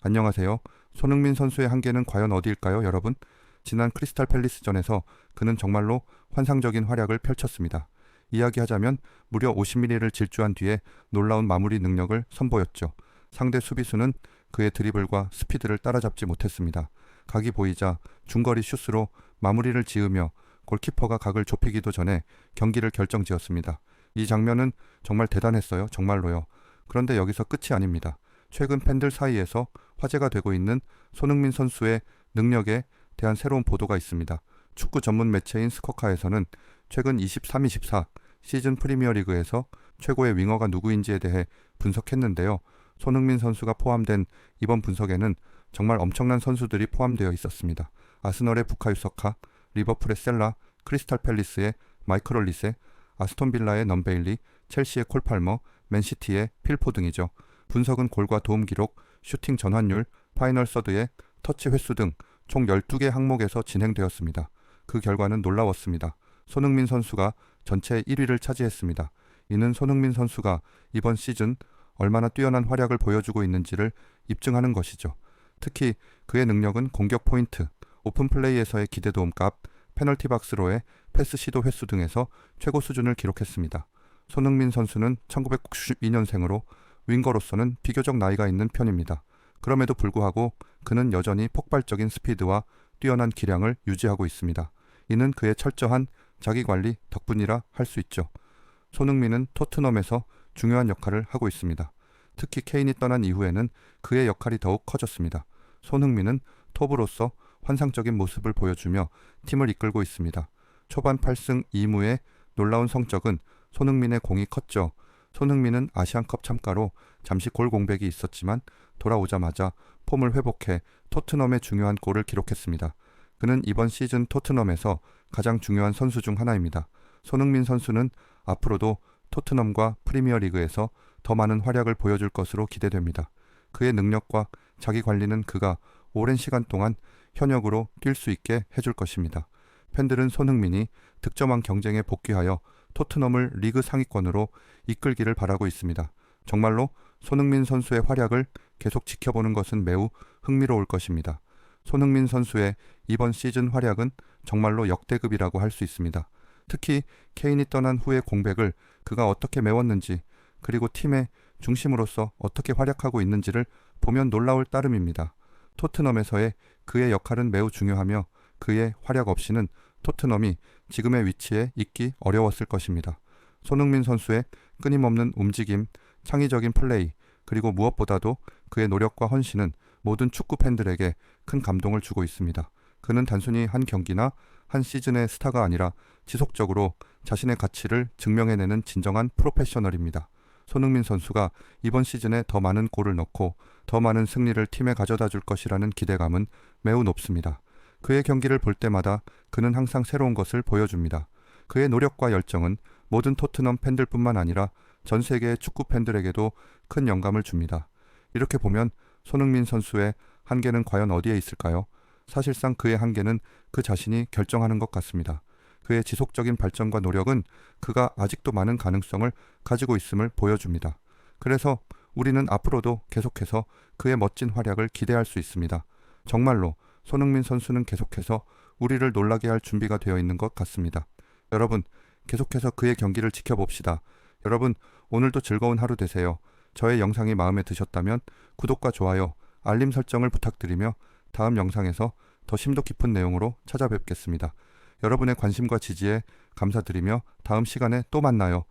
안녕하세요. 손흥민 선수의 한계는 과연 어디일까요, 여러분? 지난 크리스탈 팰리스전에서 그는 정말로 환상적인 활약을 펼쳤습니다. 이야기하자면 무려 50mm를 질주한 뒤에 놀라운 마무리 능력을 선보였죠. 상대 수비수는 그의 드리블과 스피드를 따라잡지 못했습니다. 각이 보이자 중거리 슛으로 마무리를 지으며 골키퍼가 각을 좁히기도 전에 경기를 결정지었습니다. 이 장면은 정말 대단했어요. 정말로요. 그런데 여기서 끝이 아닙니다. 최근 팬들 사이에서 화제가 되고 있는 손흥민 선수의 능력에 대한 새로운 보도가 있습니다. 축구 전문 매체인 스코카에서는 최근 23-24 시즌 프리미어리그에서 최고의 윙어가 누구인지에 대해 분석했는데요. 손흥민 선수가 포함된 이번 분석에는 정말 엄청난 선수들이 포함되어 있었습니다. 아스널의 부카유 서카, 리버풀의 셀라, 크리스탈 팰리스의 마이클 올리세, 아스톤 빌라의 넘베일리, 첼시의 콜 팔머, 맨시티의 필포 등이죠. 분석은 골과 도움 기록, 슈팅 전환율, 파이널 서드의 터치 횟수 등 총 12개 항목에서 진행되었습니다. 그 결과는 놀라웠습니다. 손흥민 선수가 전체 1위를 차지했습니다. 이는 손흥민 선수가 이번 시즌 얼마나 뛰어난 활약을 보여주고 있는지를 입증하는 것이죠. 특히 그의 능력은 공격 포인트, 오픈 플레이에서의 기대 도움값, 페널티 박스로의 패스 시도 횟수 등에서 최고 수준을 기록했습니다. 손흥민 선수는 1992년생으로 윙거로서는 비교적 나이가 있는 편입니다. 그럼에도 불구하고 그는 여전히 폭발적인 스피드와 뛰어난 기량을 유지하고 있습니다. 이는 그의 철저한 자기 관리 덕분이라 할 수 있죠. 손흥민은 토트넘에서 중요한 역할을 하고 있습니다. 특히 케인이 떠난 이후에는 그의 역할이 더욱 커졌습니다. 손흥민은 톱으로서 환상적인 모습을 보여주며 팀을 이끌고 있습니다. 초반 8승 2무의 놀라운 성적은 손흥민의 공이 컸죠. 손흥민은 아시안컵 참가로 잠시 골 공백이 있었지만 돌아오자마자 폼을 회복해 토트넘의 중요한 골을 기록했습니다. 그는 이번 시즌 토트넘에서 가장 중요한 선수 중 하나입니다. 손흥민 선수는 앞으로도 토트넘과 프리미어리그에서 더 많은 활약을 보여줄 것으로 기대됩니다. 그의 능력과 자기 관리는 그가 오랜 시간 동안 현역으로 뛸 수 있게 해줄 것입니다. 팬들은 손흥민이 득점왕 경쟁에 복귀하여 토트넘을 리그 상위권으로 이끌기를 바라고 있습니다. 정말로 손흥민 선수의 활약을 계속 지켜보는 것은 매우 흥미로울 것입니다. 손흥민 선수의 이번 시즌 활약은 정말로 역대급이라고 할 수 있습니다. 특히 케인이 떠난 후의 공백을 그가 어떻게 메웠는지 그리고 팀의 중심으로서 어떻게 활약하고 있는지를 보면 놀라울 따름입니다. 토트넘에서의 그의 역할은 매우 중요하며 그의 활약 없이는 토트넘이 지금의 위치에 있기 어려웠을 것입니다. 손흥민 선수의 끊임없는 움직임, 창의적인 플레이, 그리고 무엇보다도 그의 노력과 헌신은 모든 축구 팬들에게 큰 감동을 주고 있습니다. 그는 단순히 한 경기나 한 시즌의 스타가 아니라 지속적으로 자신의 가치를 증명해내는 진정한 프로페셔널입니다. 손흥민 선수가 이번 시즌에 더 많은 골을 넣고 더 많은 승리를 팀에 가져다 줄 것이라는 기대감은 매우 높습니다. 그의 경기를 볼 때마다 그는 항상 새로운 것을 보여줍니다. 그의 노력과 열정은 모든 토트넘 팬들뿐만 아니라 전 세계의 축구 팬들에게도 큰 영감을 줍니다. 이렇게 보면 손흥민 선수의 한계는 과연 어디에 있을까요? 사실상 그의 한계는 그 자신이 결정하는 것 같습니다. 그의 지속적인 발전과 노력은 그가 아직도 많은 가능성을 가지고 있음을 보여줍니다. 그래서 우리는 앞으로도 계속해서 그의 멋진 활약을 기대할 수 있습니다. 정말로 손흥민 선수는 계속해서 우리를 놀라게 할 준비가 되어 있는 것 같습니다. 여러분, 계속해서 그의 경기를 지켜봅시다. 여러분, 오늘도 즐거운 하루 되세요. 저의 영상이 마음에 드셨다면 구독과 좋아요, 알림 설정을 부탁드리며 다음 영상에서 더 심도 깊은 내용으로 찾아뵙겠습니다. 여러분의 관심과 지지에 감사드리며 다음 시간에 또 만나요.